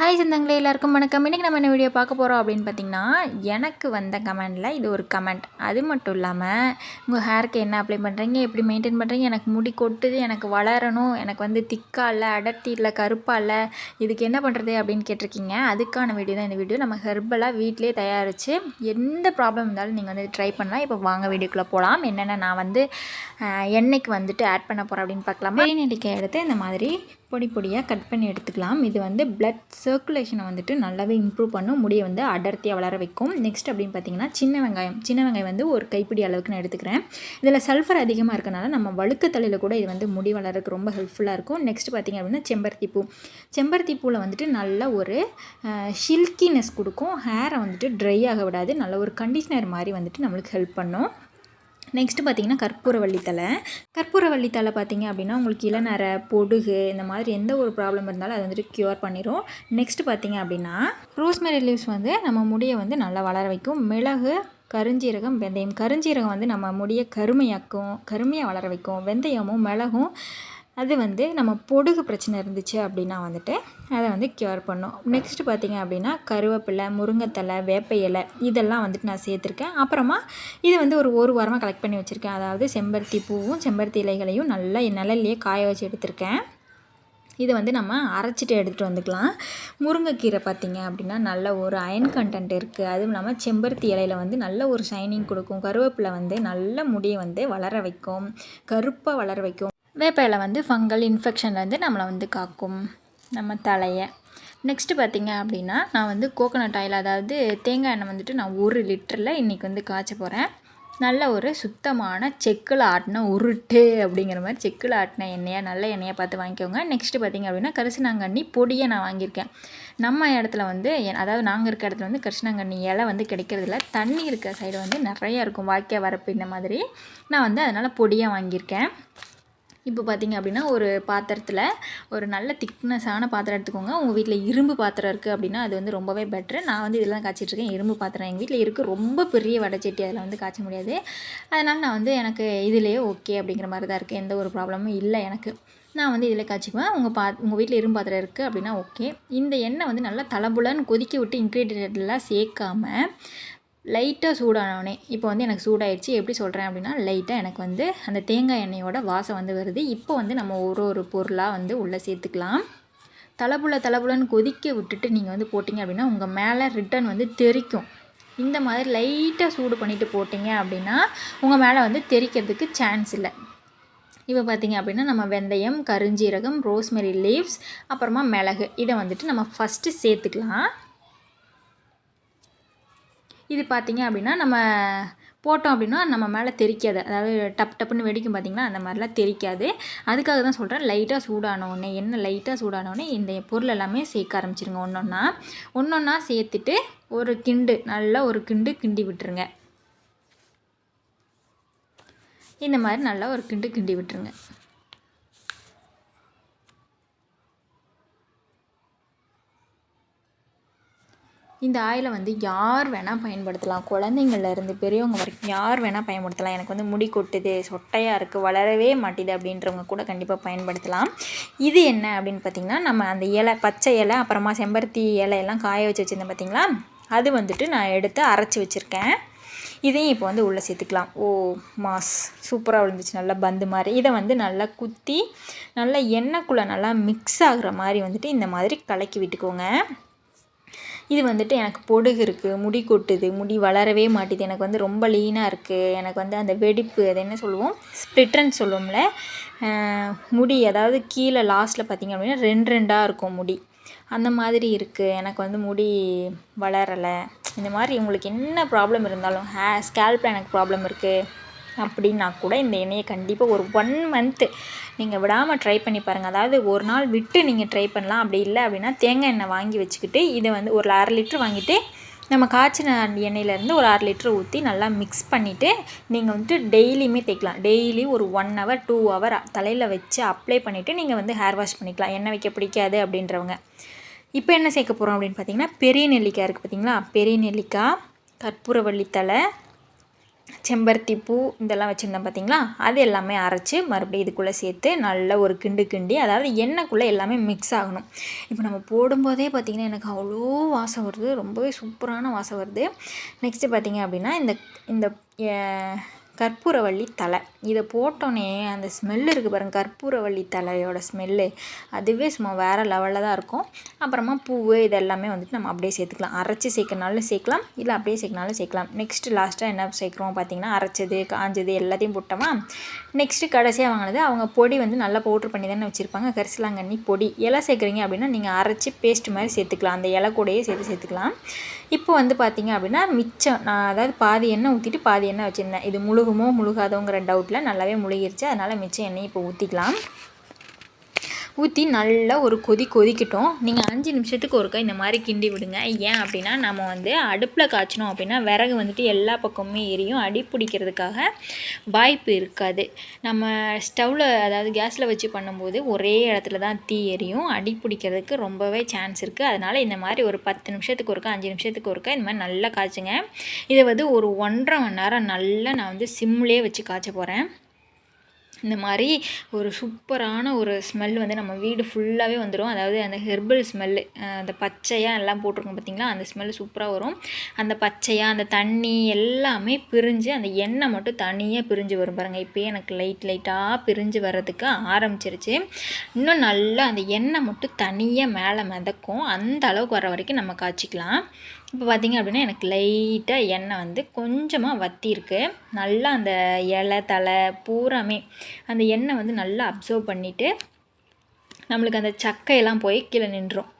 Hi சொந்தங்களே எல்லாருக்கும் வணக்கம். இன்றைக்கி நம்ம என்ன வீடியோ பார்க்க போகிறோம் அப்படின்னு பார்த்தீங்கன்னா எனக்கு வந்த கமெண்டில் இது ஒரு கமெண்ட் அது மட்டும் இல்லாமல் உங்கள் ஹேருக்கு என்ன அப்ளை பண்ணுறீங்க எப்படி மெயின்டைன் பண்ணுறீங்க எனக்கு முடி கொட்டுது எனக்கு வளரணும் எனக்கு வந்து திக்கா இல்லை அடர்த்தி இல்லை கருப்பாக இல்லை இதுக்கு என்ன பண்ணுறது அப்படின்னு கேட்டிருக்கீங்க. அதுக்கான வீடியோ தான் இந்த வீடியோ நம்ம ஹெர்பலாக வீட்டிலே தயாரித்து எந்த ப்ராப்ளம் இருந்தாலும் நீங்கள் வந்து ட்ரை பண்ணலாம். இப்போ வாங்க வீடியோக்குள்ளே போகலாம் என்னென்ன நான் வந்து எண்ணெய்க்கு வந்துட்டு ஆட் பண்ண போகிறேன் அப்படின்னு பார்க்கலாமா? நெல்லிக்காய் எடுத்து இந்த மாதிரி பொடி பொடியாக கட் பண்ணி எடுத்துக்கலாம். இது வந்து பிளட்ஸ் சர்க்குலேஷனை வந்துட்டு நல்லாவே இம்ப்ரூவ் பண்ணும். முடியை வந்து அடர்த்தியாக வளர வைக்கும். நெக்ஸ்ட் அப்படின்னு பார்த்தீங்கன்னா சின்ன வெங்காயம். சின்ன வெங்காயம் வந்து ஒரு கைப்பிடி அளவுக்கு நான் எடுத்துக்கிறேன். இதில் சல்ஃபர் அதிகமாக இருக்கனால நம்ம வழுக்க தலையில் கூட இது வந்து முடி வளரக்கு ரொம்ப ஹெல்ப்ஃபுல்லாக இருக்கும். நெக்ஸ்ட் பார்த்திங்க அப்படின்னா செம்பருத்தி பூ செம்பருத்தி பூவில் வந்துட்டு நல்ல ஒரு ஷில்கினஸ் கொடுக்கும். ஹேரை வந்துட்டு ட்ரை ஆக விடாது. நல்ல ஒரு கண்டிஷனர் மாதிரி வந்துட்டு நம்மளுக்கு ஹெல்ப் பண்ணும். நெக்ஸ்ட்டு பார்த்தீங்கன்னா கற்பூரவள்ளி தலை கற்பூரவள்ளி தலை பார்த்தீங்க அப்படின்னா உங்களுக்கு இளநர பொடுகு இந்த மாதிரி எந்த ஒரு ப்ராப்ளம் இருந்தாலும் அது வந்துட்டு க்யூர் பண்ணிடும் நெக்ஸ்ட்டு பார்த்தீங்க அப்படின்னா ரோஸ்மெரி லீவ்ஸ் வந்து நம்ம முடியை வந்து நல்லா வளர வைக்கும். மிளகு கருஞ்சீரகம் வெந்தயம். கருஞ்சீரகம் வந்து நம்ம முடியை கருமையாக்கும் கருமையாக வளர வைக்கும். வெந்தயமும் மிளகும் அது வந்து நம்ம பொடுகு பிரச்சனை இருந்துச்சு அப்படின்னா வந்துட்டு அதை வந்து க்யூர் பண்ணும். நெக்ஸ்ட்டு பார்த்திங்க அப்படின்னா கருவேப்பிலை முருங்கைத்தலை வேப்ப இலை இதெல்லாம் வந்துட்டு நான் சேர்த்துருக்கேன். அப்புறமா இது வந்து ஒரு ஒரு வாரமாக கலெக்ட் பண்ணி வச்சுருக்கேன். அதாவது செம்பருத்தி பூவும் செம்பருத்தி இலைகளையும் நல்லா நிழல்லையே காய வச்சு எடுத்திருக்கேன். இதை வந்து நம்ம அரைச்சிட்டு எடுத்துகிட்டு வந்துக்கலாம். முருங்கைக்கீரை பார்த்திங்க அப்படின்னா நல்ல ஒரு அயன் கண்டென்ட் இருக்குது அதுவும் இல்லாமல் செம்பருத்தி இலையில் வந்து நல்ல ஒரு ஷைனிங் கொடுக்கும். கருவேப்பிலை வந்து நல்ல முடியை வந்து வளர வைக்கும். கருப்பாக வளர வைக்கும். வேப்ப இலை வந்து ஃபங்கல் இன்ஃபெக்ஷன்லேருந்து நம்மளை வந்து காக்கும். நம்ம தலையை. நெக்ஸ்ட்டு பார்த்திங்க அப்படின்னா நான் வந்து கோகோனட் ஆயில் அதாவது தேங்காய் எண்ணெய் வந்துட்டு நான் ஒரு லிட்டரில் இன்றைக்கி வந்து காய்ச்ச போகிறேன் நல்ல ஒரு சுத்தமான செக்கில் ஆட்டின உருட்டு அப்படிங்கிற மாதிரி செக்கில் ஆட்டின எண்ணெயாக நல்ல எண்ணெயாக பார்த்து வாங்கிக்கோங்க. நெக்ஸ்ட்டு பார்த்திங்க அப்படின்னா கரிசனாங்கண்ணி பொடியை நான் வாங்கியிருக்கேன். நம்ம இடத்துல வந்து அதாவது நாங்கள் இருக்க இடத்துல வந்து கரிசனாங்கண்ணி இலை வந்து கிடைக்கிறதில்ல. தண்ணி இருக்க சைடு வந்து நிறையா இருக்கும். வாய்க்கால் வரப்பு இந்த மாதிரி. நான் வந்து அதனால் பொடியாக வாங்கியிருக்கேன். இப்போ பார்த்திங்க அப்படின்னா ஒரு பாத்திரத்தில் ஒரு நல்ல திக்னஸான பாத்திரம் எடுத்துக்கோங்க. உங்கள் வீட்டில் இரும்பு பாத்திரம் இருக்குது அப்படின்னா அது வந்து ரொம்பவே பெட்ரு நான் வந்து இதெல்லாம் காய்ச்சிட்ருக்கேன் இரும்பு பாத்திரம் எங்கள் வீட்டில் இருக்குது ரொம்ப பெரிய வடைச்சட்டி அதில் வந்து காய்ச்ச முடியாது. அதனால் நான் வந்து எனக்கு இதுலேயே ஓகே அப்படிங்கிற மாதிரி தான் இருக்குது எந்த ஒரு ப்ராப்ளமும் இல்லை எனக்கு. நான் வந்து இதில் காய்ச்சிக்குவேன். உங்கள் பா உங்கள் வீட்டில் இரும்பு பாத்திரம் இருக்குது அப்படின்னா ஓகே இந்த எண்ணெய் வந்து நல்லா தலபுலன்னு கொதிக்க விட்டு இன்க்ரீடியன்ட்லாம் சேர்க்காமல் லைட்டாக சூடானோடனே இப்போ வந்து எனக்கு சூடாயிடுச்சு. எப்படி சொல்கிறேன் அப்படின்னா லைட்டாக எனக்கு வந்து அந்த தேங்காய் எண்ணெயோட வாசம் வந்து வருது. இப்போ வந்து நம்ம ஒரு ஒரு பொருளாக வந்து உள்ளே சேர்த்துக்கலாம். தலைப்புல தலைப்புலன்னு கொதிக்க விட்டுட்டு நீங்கள் வந்து போட்டிங்க அப்படின்னா உங்கள் மேலே ரிட்டன் வந்து தெரிக்கும். இந்த மாதிரி லைட்டாக சூடு பண்ணிவிட்டு போட்டிங்க அப்படின்னா உங்கள் மேலே வந்து தெரிக்கிறதுக்கு சான்ஸ் இல்லை. இப்போ பார்த்திங்க அப்படின்னா நம்ம வெந்தயம் கருஞ்சீரகம் ரோஸ்மெரி லீவ்ஸ் அப்புறமா மிளகு இதை வந்துட்டு நம்ம ஃபஸ்ட்டு சேர்த்துக்கலாம். இது பார்த்திங்க அப்படின்னா நம்ம போட்டோம் அப்படின்னா நம்ம மேலே தெரிக்காது. அதாவது டப் டப்புன்னு வெடிக்கும் பார்த்திங்கன்னா அந்த மாதிரிலாம் தெரிக்காது. அதுக்காக தான் சொல்கிறேன் லைட்டாக சூடானோடனே எண்ணெய் லைட்டாக சூடானோடனே இந்த பொருள் எல்லாமே சேர்க்க ஆரம்பிச்சிருங்க ஒன்று ஒன்றா ஒன்று ஒன்றா சேர்த்துட்டு ஒரு கிண்டு நல்லா ஒரு கிண்டு கிண்டி விட்டுருங்க. இந்த மாதிரி நல்லா ஒரு கிண்டு கிண்டி விட்டுருங்க. இந்த ஆயிலை வந்து யார் வேணால் பயன்படுத்தலாம். குழந்தைங்கள்லேருந்து பெரியவங்க வரைக்கும் யார் வேணால் பயன்படுத்தலாம். எனக்கு வந்து முடி கொட்டுது சொட்டையாக இருக்குது வளரவே மாட்டேது அப்படின்றவங்க கூட கண்டிப்பாக பயன்படுத்தலாம். இது என்ன அப்படின்னு பார்த்திங்கன்னா நம்ம அந்த இலை பச்சை இலை அப்புறமா செம்பருத்தி இலையெல்லாம் காய வச்சு வச்சுருந்தேன் பார்த்திங்களா அது வந்துட்டு நான் எடுத்து அரைச்சி வச்சுருக்கேன். இதையும் இப்போ வந்து உள்ளே சேர்த்துக்கலாம். ஓ மாஸ். சூப்பராக விழுந்துச்சு. நல்லா பந்து மாதிரி. இதை வந்து நல்லா குத்தி நல்லா எண்ணெய்க்குள்ளே நல்லா மிக்ஸ் ஆகிற மாதிரி வந்துட்டு இந்த மாதிரி கலக்கி விட்டுக்கோங்க. இது வந்துட்டு எனக்கு பொடுகு இருக்குது முடி கொட்டுது முடி வளரவே மாட்டேது. எனக்கு வந்து ரொம்ப லீனாக இருக்குது எனக்கு வந்து அந்த வெடிப்பு அதை என்ன சொல்லுவோம்? ஸ்ப்ளிட்ரன் சொல்லுவோம்ல. முடி அதாவது கீழே லாஸ்ட்டில் பார்த்திங்க அப்படின்னா ரெண்டு ரெண்டாக இருக்கும் முடி. அந்த மாதிரி இருக்குது எனக்கு வந்து முடி வளரலை. இந்த மாதிரி உங்களுக்கு என்ன ப்ராப்ளம் இருந்தாலும் ஹே ஸ்கேல்பில் எனக்கு ப்ராப்ளம் இருக்குது அப்படின்னா கூட இந்த எண்ணெயை கண்டிப்பாக ஒரு ஒன் மந்த்து நீங்கள் விடாமல் ட்ரை பண்ணி பாருங்கள் அதாவது ஒரு நாள் விட்டு நீங்கள் ட்ரை பண்ணலாம். அப்படி இல்லை அப்படின்னா தேங்காய் எண்ணெய் வாங்கி வச்சுக்கிட்டு இதை வந்து ஒரு அரை லிட்ரு வாங்கிட்டு நம்ம காய்ச்சின எண்ணெயிலேருந்து ஒரு அரை லிட்ரு ஊற்றி நல்லா மிக்ஸ் பண்ணிவிட்டு நீங்கள் வந்துட்டு டெய்லியுமே தேய்க்கலாம். டெய்லி ஒரு ஒன் ஹவர் டூ ஹவர் தலையில் வச்சு அப்ளை பண்ணிவிட்டு நீங்கள் வந்து ஹேர் வாஷ் பண்ணிக்கலாம். எண்ணெய் வைக்க பிடிக்காது அப்படின்றவங்க. இப்போ என்ன சேர்க்க போகிறோம் அப்படின்னு பார்த்தீங்கன்னா பெரிய நெல்லிக்காய் இருக்குது பார்த்தீங்களா பெரிய நெல்லிக்காய் கற்பூரவள்ளி தலை செம்பருத்தி பூ இதெல்லாம் வச்சுருந்தேன் பார்த்தீங்களா? அது எல்லாமே அரைச்சி மறுபடியும் இதுக்குள்ளே சேர்த்து நல்ல ஒரு கிண்டு கிண்டி அதாவது எண்ணெய்க்குள்ளே எல்லாமே மிக்ஸ் ஆகணும். இப்போ நம்ம போடும்போதே பார்த்திங்கன்னா எனக்கு அவ்வளோ வாசம் வருது. ரொம்பவே சூப்பரான வாசம் வருது. நெக்ஸ்ட்டு பார்த்திங்க அப்படின்னா இந்த இந்த கற்பூரவள்ளி தலை இதை போட்டோன்னே அந்த ஸ்மெல் இருக்குது பாருங்கள் கற்பூரவள்ளி தலையோட ஸ்மெல்லு அதுவே சும்மா வேறு லெவலில் தான் இருக்கும். அப்புறமா பூ இதெல்லாமே வந்துட்டு நம்ம அப்படியே சேர்த்துக்கலாம். அரைச்சி சேர்க்கனாலும் சேர்க்கலாம் இல்லை அப்படியே சேர்க்கனாலும் சேர்க்கலாம். நெக்ஸ்ட்டு லாஸ்ட்டாக என்ன சேர்க்குறோம் பார்த்திங்கன்னா அரைச்சது காஞ்சது எல்லாத்தையும் போட்டோமா? நெக்ஸ்ட்டு கடைசியாக வாங்கினது அவங்க பொடி வந்து நல்லா பவுட்ரு பண்ணி தானே வச்சுருப்பாங்க. கரிசலாங்கண்ணி பொடி. இலை சேர்க்குறீங்க அப்படின்னா நீங்கள் அரைச்சி பேஸ்ட் மாதிரி சேர்த்துக்கலாம். அந்த இலை கூடையே சேர்த்து சேர்த்துக்கலாம். இப்போ வந்து பார்த்திங்க அப்படின்னா மிச்சம் நான் அதாவது பாதி எண்ணெய் ஊற்றிட்டு பாதி எண்ணெய் வச்சுருந்தேன். இது முழுகுமோ முழுகாதோங்கிற டவுட்டில் நல்லாவே முழுகிருச்சு. அதனால் மிச்சம் எண்ணெய் இப்போ ஊற்றிக்கலாம் ஊற்றி நல்லா ஒரு கொதி கொதிக்கட்டும். நீங்கள் அஞ்சு நிமிஷத்துக்கு ஒருக்கா இந்த மாதிரி கிண்டி விடுங்க. ஏன் அப்படின்னா நம்ம வந்து அடுப்பில் காய்ச்சினோம் அப்படின்னா விறகு வந்துட்டு எல்லா பக்கமுமே எரியும். அடி பிடிக்கிறதுக்காக வாய்ப்பு இருக்காது. நம்ம ஸ்டவ்வில் அதாவது கேஸில் வச்சு பண்ணும்போது ஒரே இடத்துல தான் தீ எரியும். அடி பிடிக்கிறதுக்கு ரொம்பவே சான்ஸ் இருக்குது அதனால் இந்த மாதிரி ஒரு பத்து நிமிஷத்துக்கு ஒருக்கா அஞ்சு நிமிஷத்துக்கு ஒருக்கா இந்த மாதிரி நல்லா காய்ச்சுங்க. இதை வந்து ஒரு ஒன்றரை மணி நேரம் நல்லா நான் வந்து சிம்லேயே வச்சு காய்ச்ச போகிறேன் இந்த மாதிரி ஒரு சூப்பரான ஒரு ஸ்மெல் வந்து நம்ம வீடு ஃபுல்லாகவே வந்துடும் அதாவது அந்த ஹெர்பல் ஸ்மெல்லு அந்த பச்சையாக எல்லாம் போட்டிருக்கோம் பார்த்திங்களா அந்த ஸ்மெல் சூப்பராக வரும். அந்த பச்சையாக அந்த தண்ணி எல்லாமே பிரிஞ்சு அந்த எண்ணெய் மட்டும் தனியாக பிரிஞ்சு வரும் பாருங்கள் இப்போயே எனக்கு லைட் லைட்டாக பிரிஞ்சு வர்றதுக்கு ஆரம்பிச்சிருச்சு. இன்னும் நல்லா அந்த எண்ணெய் மட்டும் தனியாக மேலே மிதக்கும். அந்த அளவுக்கு வர வரைக்கும் நம்ம காய்ச்சிக்கலாம். இப்போ பார்த்திங்க அப்படின்னா எனக்கு லைட்டாக எண்ணெய் வந்து கொஞ்சமாக வத்தியிருக்கு. நல்லா அந்த இலை தலை பூராமே அந்த எண்ணெய் வந்து நல்லா அப்சர்வ் பண்ணிவிட்டு நம்மளுக்கு அந்த சக்கையெல்லாம் போய் கீழே நின்றோம்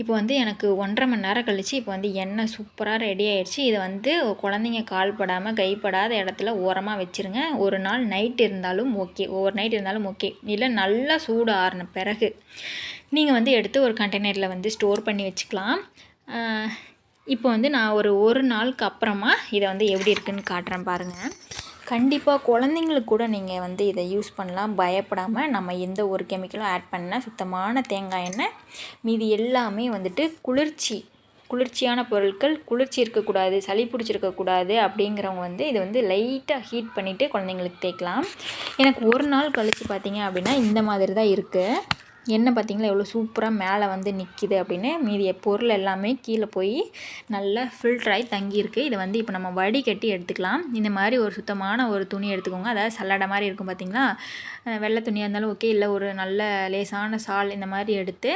இப்போ வந்து எனக்கு ஒன்றரை மணி நேரம் கழித்து இப்போ வந்து எண்ணெய் சூப்பராக ரெடி ஆகிடுச்சு இதை வந்து குழந்தைங்க கால்படாமல் கைப்படாத இடத்துல ஓரமாக வச்சுருங்க. ஒரு நாள் நைட் இருந்தாலும் ஓகே ஒவ்வொரு நைட் இருந்தாலும் ஓகே இல்லை நல்லா சூடு ஆறின பிறகு நீங்கள் வந்து எடுத்து ஒரு கண்டெய்னரில் வந்து ஸ்டோர் பண்ணி வச்சுக்கலாம். இப்போ வந்து நான் ஒரு ஒரு நாளுக்கு அப்புறமா இதை வந்து எப்படி இருக்குதுன்னு காட்டுறேன் பாருங்கள் கண்டிப்பாக குழந்தைங்களுக்கு கூட நீங்கள் வந்து இதை யூஸ் பண்ணலாம். பயப்படாமல் நம்ம எந்த ஒரு கெமிக்கலும் ஆட் பண்ண சுத்தமான தேங்காய் எண்ணெய் மீதி எல்லாமே வந்துட்டு குளிர்ச்சி குளிர்ச்சியான பொருட்கள் குளிர்ச்சி இருக்கக்கூடாது சளி பிடிச்சிருக்கக்கூடாது அப்படிங்கிறவங்க வந்து இதை வந்து லைட்டாக ஹீட் பண்ணிவிட்டு குழந்தைங்களுக்கு தேய்க்கலாம். எனக்கு ஒரு நாள் கழித்து பார்த்தீங்க அப்படின்னா இந்த மாதிரி தான் இருக்குது எண்ணெய் பார்த்திங்களா? எவ்வளோ சூப்பராக மேலே வந்து நிற்கிது அப்படின்னு. மீதிய பொருள் எல்லாமே கீழே போய் நல்லா ஃபில்டராகி தங்கியிருக்கு. இதை வந்து இப்போ நம்ம வடிகட்டி எடுத்துக்கலாம். இந்த மாதிரி ஒரு சுத்தமான ஒரு துணி எடுத்துக்கோங்க. அதாவது சல்லடை மாதிரி இருக்கும் பார்த்திங்களா? வெள்ளை துணியாக இருந்தாலும் ஓகே இல்லை ஒரு நல்ல லேசான சால் இந்த மாதிரி எடுத்து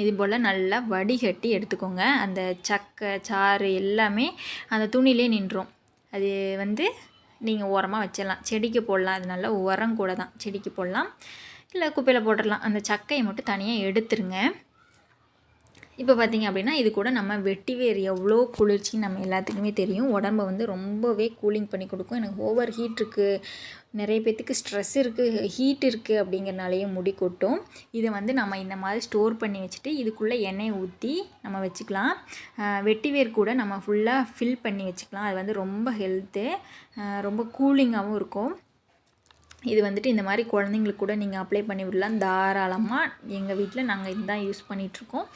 இது போல் நல்லா வடிகட்டி எடுத்துக்கோங்க. அந்த சக்கை சாறு எல்லாமே அந்த துணிலே நின்றும். அது வந்து நீங்கள் உரமாக வச்சிடலாம். செடிக்கு போடலாம். அது நல்லா உரம் கூட தான். செடிக்கு போடலாம். இல்லை குப்பையில் போட்டுடலாம் அந்த சக்கையை மட்டும் தனியாக எடுத்துருங்க. இப்போ பார்த்திங்க அப்படின்னா இது கூட நம்ம வெட்டி வேறு எவ்வளோ குளிர்ச்சி நம்ம எல்லாத்துக்குமே தெரியும். உடம்பை வந்து ரொம்பவே கூலிங் பண்ணி கொடுக்கும். எனக்கு ஓவர் ஹீட் இருக்குது நிறைய பேர்த்துக்கு ஸ்ட்ரெஸ் இருக்குது ஹீட் இருக்குது அப்படிங்கிறனாலேயே முடி கொட்டும். இதை வந்து நம்ம இந்த மாதிரி ஸ்டோர் பண்ணி வச்சுட்டு இதுக்குள்ளே எண்ணெய் ஊற்றி நம்ம வச்சுக்கலாம். வெட்டி வேர் கூட நம்ம ஃபுல்லாக ஃபில் பண்ணி வச்சுக்கலாம். அது வந்து ரொம்ப ஹெல்த்து ரொம்ப கூலிங்காகவும் இருக்கும். இது வந்துட்டு இந்த மாதிரி குழந்தைங்களுக்கு கூட நீங்கள் அப்ளை பண்ணி விடலாம். தாராளமாக எங்கள் வீட்டில் நாங்கள் இதுதான் யூஸ் பண்ணிகிட்ருக்கோம்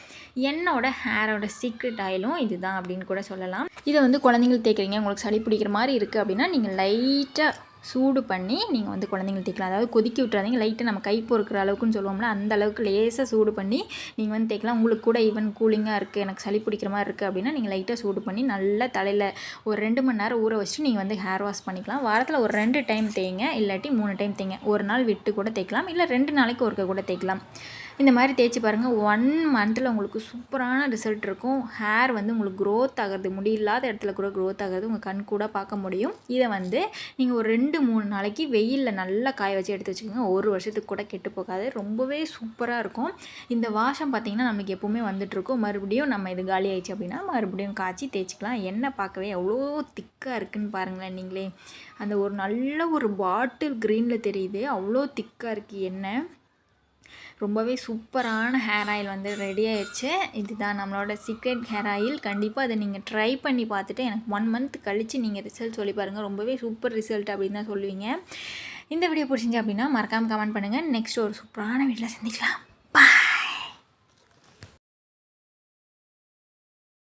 என்னோட ஹேரோட சீக்ரெட் ஆயிலும் இதுதான் அப்படின்னு கூட சொல்லலாம். இதை வந்து குழந்தைங்களுக்கு தேய்க்கிறீங்க உங்களுக்கு சளி பிடிக்கிற மாதிரி இருக்குது அப்படின்னா நீங்கள் லைட்டாக சூடு பண்ணி நீங்கள் வந்து குழந்தைங்களுக்கு தேய்க்கலாம். அதாவது கொதிக்க விட்டுறாதீங்க. லைட்டாக நம்ம கை பொறுக்கிற அளவுக்குன்னு சொல்லுவோம்ல அந்த அளவுக்கு லேசாக சூடு பண்ணி நீங்கள் வந்து தேய்க்கலாம். உங்களுக்கு கூட ஈவன் கூலிங்காக இருக்குது எனக்கு சளி பிடிக்கிற மாதிரி இருக்குது அப்படின்னா நீங்கள் லைட்டாக சூடு பண்ணி நல்லா தலையில் ஒரு ரெண்டு மணி நேரம் ஊற வச்சுட்டு நீங்கள் வந்து ஹேர் வாஷ் பண்ணிக்கலாம். வாரத்தில் ஒரு ரெண்டு டைம் தேய்ங்க இல்லாட்டி மூணு டைம் தேய்ங்க. ஒரு நாள் விட்டு கூட தேய்க்கலாம். இல்லை ரெண்டு நாளைக்கு ஒருக்க கூட தேய்க்கலாம். இந்த மாதிரி தேய்ச்சி பாருங்கள் ஒன் மந்தில் உங்களுக்கு சூப்பரான ரிசல்ட் இருக்கும். ஹேர் வந்து உங்களுக்கு க்ரோத் ஆகிறது முடியில்லாத இடத்துல கூட க்ரோத் ஆகிறது உங்கள் கண் கூட பார்க்க முடியும். இதை வந்து நீங்கள் ஒரு ரெண்டு மூணு நாளைக்கு வெயிலில் நல்லா காய வச்சு எடுத்து வச்சுக்கோங்க. ஒரு வருஷத்துக்கு கூட கெட்டு போகாது. ரொம்பவே சூப்பராக இருக்கும். இந்த வாஷம் பார்த்திங்கன்னா நம்மளுக்கு எப்போவுமே வந்துட்டுருக்கும் மறுபடியும் நம்ம இது காலி ஆயிடுச்சு அப்படின்னா மறுபடியும் காய்ச்சி தேய்ச்சிக்கலாம். எண்ணெய் பார்க்கவே எவ்வளோ திக்காக இருக்குதுன்னு பாருங்களேன் நீங்களே. அந்த ஒரு நல்ல ஒரு பாட்டில் க்ரீனில் தெரியுது. அவ்வளோ திக்காக இருக்குது எண்ணெய். ரொம்பவே சூப்பரான ஹேர் ஆயில் வந்து ரெடி ஆயிடுச்சு. இதுதான் நம்மளோட சீக்ரெட் ஹேர் ஆயில் கண்டிப்பாக அதை நீங்கள் ட்ரை பண்ணி பார்த்துட்டு எனக்கு ஒன் மந்த் கழித்து நீங்கள் ரிசல்ட் சொல்லி பாருங்கள் ரொம்பவே சூப்பர் ரிசல்ட் அப்படின்னு தான் சொல்லுவீங்க. இந்த வீடியோ பிடிச்சிங்க அப்படின்னா மறக்காமல் கமெண்ட் பண்ணுங்கள் நெக்ஸ்ட் ஒரு சூப்பரான வீட்டில் சந்திக்கலாம்.